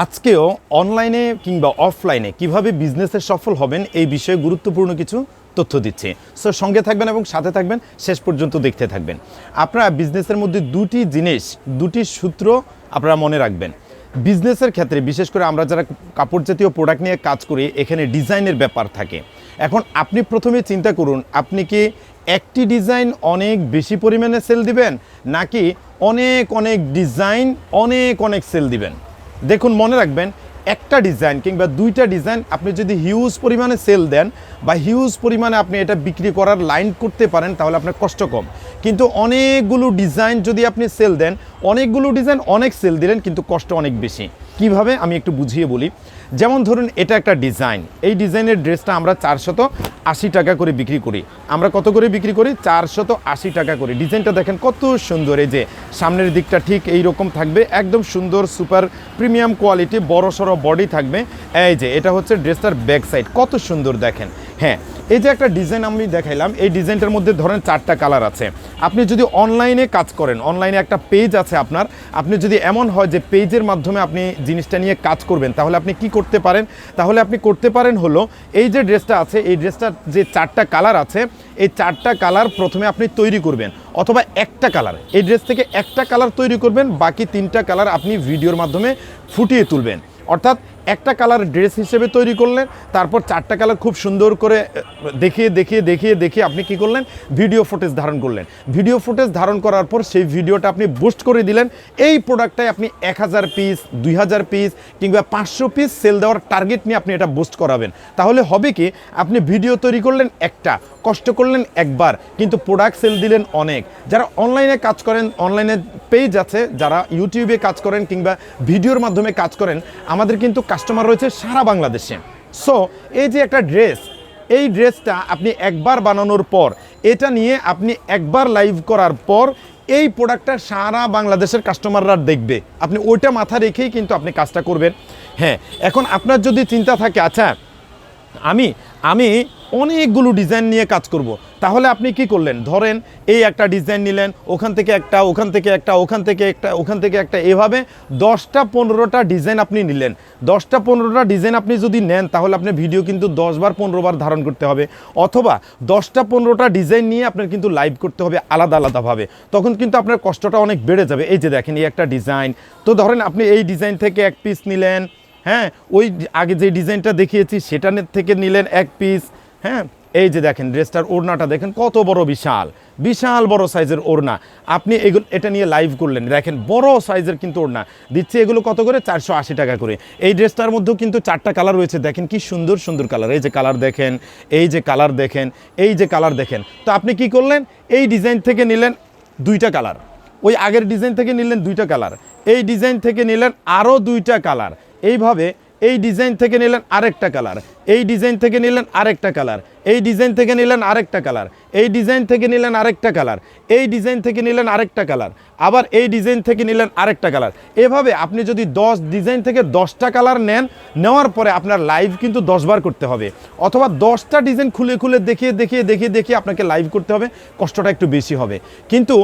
আজকেও অনলাইনে কিংবা অফলাইনে কীভাবে বিজনেসে সফল হবেন এই বিষয়ে গুরুত্বপূর্ণ কিছু তথ্য দিচ্ছে। সো সঙ্গে থাকবেন এবং সাথে থাকবেন, শেষ পর্যন্ত দেখতে থাকবেন। আপনারা বিজনেসের মধ্যে দুটি জিনিস, দুটি সূত্র আপনারা মনে রাখবেন। বিজনেসের ক্ষেত্রে, বিশেষ করে আমরা যারা কাপড় জাতীয় প্রোডাক্ট নিয়ে কাজ করি, এখানে ডিজাইনের ব্যাপার থাকে। এখন আপনি প্রথমে চিন্তা করুন, আপনি কি একটি ডিজাইন অনেক বেশি পরিমাণে সেল দিবেন, নাকি অনেক অনেক ডিজাইন অনেক অনেক সেল দিবেন? দেখুন, মনে রাখবেন, একটা ডিজাইন কিংবা দুইটা ডিজাইন আপনি যদি হিউজ পরিমাণে সেল দেন বা হিউজ পরিমাণে আপনি এটা বিক্রি করার লাইন করতে পারেন, তাহলে আপনার কষ্ট কম। কিন্তু অনেকগুলো ডিজাইন যদি আপনি সেল দেন, অনেকগুলো ডিজাইন অনেক সেল দিলেন, কিন্তু কষ্ট অনেক বেশি। কীভাবে আমি একটু বুঝিয়ে বলি? যেমন ধরুন, এটা একটা ডিজাইন। এই ডিজাইনের ড্রেসটা আমরা চারশত আশি টাকা করে বিক্রি করি। আমরা কত করে বিক্রি করি? চারশত আশি টাকা করে। ডিজাইনটা দেখেন কত সুন্দর। এই যে, সামনের দিকটা ঠিক এই রকম থাকবে। একদম সুন্দর, সুপার, প্রিমিয়াম কোয়ালিটি বড় সড়ো বডি থাকবে। এই যে, এটা হচ্ছে ড্রেসটার ব্যাক সাইড। কত সুন্দর দেখেন। হ্যাঁ এই যে একটা ডিজাইন আমি দেখাইলাম, এই ডিজাইনটার মধ্যে ধরেন চারটা কালার আছে। আপনি যদি অনলাইনে কাজ করেন, অনলাইনে একটা পেজ আছে আপনার, আপনি যদি এমন হয় যে পেজের মাধ্যমে আপনি জিনিসটা নিয়ে কাজ করবেন, তাহলে আপনি কি করতে পারেন? তাহলে আপনি করতে পারেন হলো, এই যে ড্রেসটা আছে, এই ড্রেসটার যে চারটা কালার আছে, এই চারটা কালার প্রথমে আপনি তৈরি করবেন, অথবা একটা কালার। এই ড্রেস থেকে একটা কালার তৈরি করবেন, বাকি তিনটা কালার আপনি ভিডিওর মাধ্যমে ফুটিয়ে তুলবেন। অর্থাৎ একটা কালার ড্রেস হিসেবে তৈরি করলেন, তারপর চারটা কালার খুব সুন্দর করে দেখিয়ে দেখিয়ে দেখিয়ে দেখিয়ে আপনি কি করলেন? ভিডিও ফুটেজ ধারণ করলেন। ভিডিও ফুটেজ ধারণ করার পর সেই ভিডিওটা আপনি বুস্ট করে দিলেন। এই প্রোডাক্টটাই আপনি এক হাজার পিস দুই হাজার পিস কিংবা পাঁচশো পিস সেল দেওয়ার টার্গেট নিয়ে আপনি এটা বুস্ট করাবেন। তাহলে হবে কি, আপনি ভিডিও তৈরি করলেন একটা, কষ্ট করলেন একবার, কিন্তু প্রোডাক্ট সেল দিলেন অনেক। যারা অনলাইনে কাজ করেন অনলাইনে পেজ আছে, যারা ইউটিউবে কাজ করেন কিংবা ভিডিওর মাধ্যমে কাজ করেন, আমাদের কিন্তু কাস্টমার রয়েছে সারা বাংলাদেশে। সো এই যে একটা ড্রেস এই ড্রেসটা আপনি একবার বানানোর পর, এটা নিয়ে আপনি একবার লাইভ করার পর, এই প্রোডাক্টটা সারা বাংলাদেশের কাস্টমাররা দেখবে। আপনি ওইটা মাথা রেখেই কিন্তু আপনি কাজটা করবেন। হ্যাঁ এখন আপনার যদি চিন্তা থাকে আচ্ছা আমি আমি অনেকগুলো ডিজাইন নিয়ে কাজ করব। তাহলে আপনি কি করলেন? ধরেন এই একটা ডিজাইন নিলেন, ওখান থেকে একটা, ওখান থেকে একটা, ওখান থেকে একটা, ওখান থেকে একটা, এভাবে দশটা পনেরোটা ডিজাইন আপনি নিলেন। দশটা পনেরোটা ডিজাইন আপনি যদি নেন, তাহলে আপনার ভিডিও কিন্তু দশবার পনেরোবার ধারণ করতে হবে। অথবা দশটা পনেরোটা ডিজাইন নিয়ে আপনার কিন্তু লাইভ করতে হবে আলাদা আলাদাভাবে। তখন কিন্তু আপনার কষ্টটা অনেক বেড়ে যাবে। এই যে দেখেন, এই একটা ডিজাইন। তো ধরেন আপনি এই ডিজাইন থেকে এক পিস নিলেন হ্যাঁ? ওই আগে যে ডিজাইনটা দেখিয়েছি, সেটা থেকে নিলেন এক পিস হ্যাঁ? এই যে দেখেন, ড্রেসটার ওড়নাটা দেখেন, কত বড় বিশাল। বিশাল বড় সাইজের ওড়না। আপনি এগুলো এটা নিয়ে লাইভ করলেন। দেখেন, বড় সাইজের কিন্তু ওড়না। দিচ্ছে এগুলো কত করে? চারশো আশি টাকা করে। এই ড্রেসটার মধ্যেও কিন্তু চারটা কালার রয়েছে। দেখেন কি সুন্দর সুন্দর কালার। এই যে কালার দেখেন, এই যে কালার দেখেন, এই যে কালার দেখেন। তো আপনি কি করলেন? এই ডিজাইন থেকে নিলেন দুইটা কালার। ওই আগের ডিজাইন থেকে নিলেন দুইটা কালার। এই ডিজাইন থেকে নিলেন আরও দুইটা কালার। এইভাবে এই ডিজাইন থেকে নিলেন আরেকটা কালার। এই ডিজাইন থেকে নিলেন আরেকটা কালার। এই ডিজাইন থেকে নিলেন আরেকটা কালার। এই ডিজাইন থেকে নিলেন আরেকটা কালার। এই ডিজাইন থেকে নিলেন আরেকটা কালার। আবার এই ডিজাইন থেকে নিলেন আরেকটা কালার। এভাবে আপনি যদি দশ ডিজাইন থেকে দশটা কালার নেন, নেওয়ার পরে আপনার লাইভ কিন্তু দশবার করতে হবে। অথবা দশটা ডিজাইন খুলে খুলে দেখিয়ে দেখিয়ে দেখিয়ে দেখিয়ে আপনাকে লাইভ করতে হবে। কষ্টটা একটু বেশি হবে। কিন্তু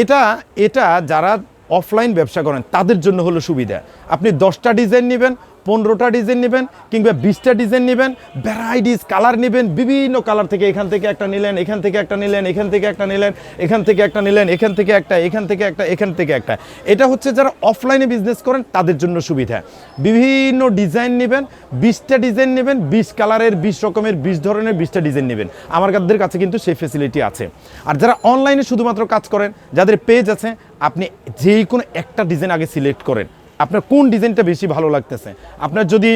এটা এটা যারা অফলাইন ব্যবসা করেন, তাদের জন্য হলো সুবিধা। আপনি দশটা ডিজাইন নেবেন পনেরোটা ডিজাইন নেবেন কিংবা বিশটা ডিজাইন নেবেন ভ্যারাইটিস কালার নেবেন, বিভিন্ন কালার থেকে এখান থেকে একটা নিলেন, এখান থেকে একটা নিলেন, এখান থেকে একটা নিলেন, এখান থেকে একটা নিলেন, এখান থেকে একটা, এখান থেকে একটা, এখান থেকে একটা। এটা হচ্ছে যারা অফলাইনে বিজনেস করেন, তাদের জন্য সুবিধা। বিভিন্ন ডিজাইন নেবেন, বিশটা ডিজাইন নেবেন, বিশ কালারের বিশ রকমের, বিশ ধরনের বিশটা ডিজাইন নেবেন। আমার কাছে কিন্তু সেই ফেসিলিটি আছে। আর যারা অনলাইনে শুধুমাত্র কাজ করেন, যাদের পেজ আছে, আপনি যেই কোনো একটা ডিজাইন আগে সিলেক্ট করেন। আপনার কোন ডিজাইনটা বেশি ভালো লাগতেছে? আপনার যদি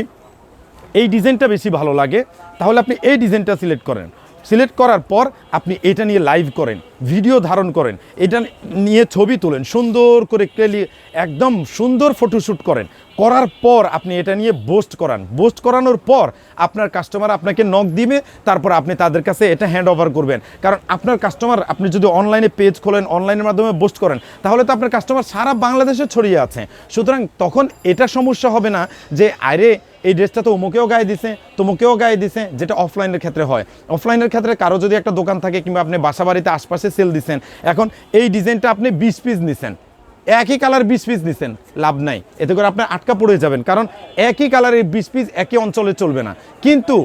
এই ডিজাইনটা বেশি ভালো লাগে, তাহলে আপনি এই ডিজাইনটা সিলেক্ট করেন। সিলেক্ট করার পর আপনি এটা নিয়ে লাইভ করেন ভিডিও ধারণ করেন, এটা নিয়ে ছবি তোলেন, সুন্দর করে ক্লিয়ারলি একদম সুন্দর ফটোশ্যুট করেন। করার পর আপনি এটা নিয়ে বোস্ট করান। বোস্ট করানোর পর আপনার কাস্টমার আপনাকে নক দিবে, তারপর আপনি তাদের কাছে এটা হ্যান্ড ওভার করবেন। কারণ আপনার কাস্টমার আপনি যদি অনলাইনে পেজ খোলেন অনলাইনের মাধ্যমে বোস্ট করেন, তাহলে তো আপনার কাস্টমার সারা বাংলাদেশে ছড়িয়ে আছে। সুতরাং তখন এটা সমস্যা হবে না যে, আরে এই ড্রেসটা তো অমুকেও গায়ে দিছে, তোমুকেও গায়ে দিছে, যেটা অফলাইনের ক্ষেত্রে হয়। অফলাইনের ক্ষেত্রে কারও যদি একটা দোকান থাকে কিংবা আপনি বাসা বাড়িতে আশপাশে সেল দিছেন, এখন এই ডিজাইনটা আপনি বিশ পিস নিছেন। একই কালার বিশ পিস নিছেন, লাভ নাই। এতে করে আপনি আটকা পড়ে যাবেন, কারণ একই কালারের বিশ পিস একই অঞ্চলে চলবে না। কিন্তু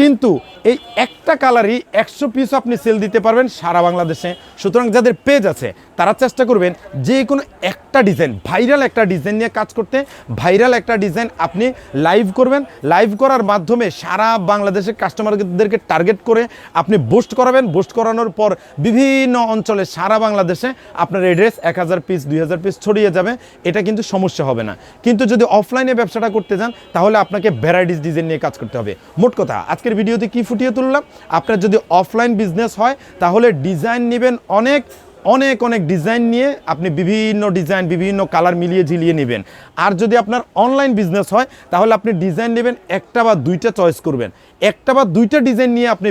কিন্তু এই একটা কালারই একশো পিস আপনি সেল দিতে পারবেন সারা বাংলাদেশে। সুতরাং যাদের পেজ আছে, তারা চেষ্টা করবেন যে কোনো একটা ডিজাইন ভাইরাল একটা ডিজাইন নিয়ে কাজ করতে। ভাইরাল একটা ডিজাইন আপনি লাইভ করবেন। লাইভ করার মাধ্যমে সারা বাংলাদেশের কাস্টমারদেরকে টার্গেট করে আপনি বুস্ট করাবেন। বুস্ট করানোর পর বিভিন্ন অঞ্চলে সারা বাংলাদেশে আপনার এড্রেস এক হাজার পিস দুই হাজার পিস ছড়িয়ে যাবে। এটা কিন্তু সমস্যা হবে না। কিন্তু যদি অফলাইনে ব্যবসাটা করতে যান, তাহলে আপনাকে ভ্যারাইটিস ডিজাইন নিয়ে কাজ করতে হবে। মোট কথা আজকের ভিডিওতে কি ফুটিয়ে তুললাম? আপনার যদি অফলাইন বিজনেস হয়, তাহলে ডিজাইন নেবেন অনেক অনেক অনেক ডিজাইন নিয়ে আপনি বিভিন্ন ডিজাইন বিভিন্ন কালার মিলিয়ে ঝিলিয়ে নেবেন। আর যদি আপনার অনলাইন বিজনেস হয়, তাহলে আপনি ডিজাইন নেবেন একটা বা দুইটা চয়েস করবেন। একটা বা দুইটা ডিজাইন নিয়ে আপনি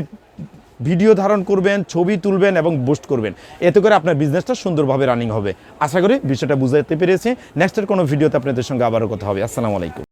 ভিডিও ধারণ করবেন, ছবি তুলবেন এবং পোস্ট করবেন। এতে করে আপনার বিজনেসটা সুন্দরভাবে রানিং হবে। আশা করি বিষয়টা বুঝাতে পেরেছি। নেক্সটের কোনো ভিডিওতে আপনাদের সঙ্গে আবারও কথা হবে। আসসালামু আলাইকুম।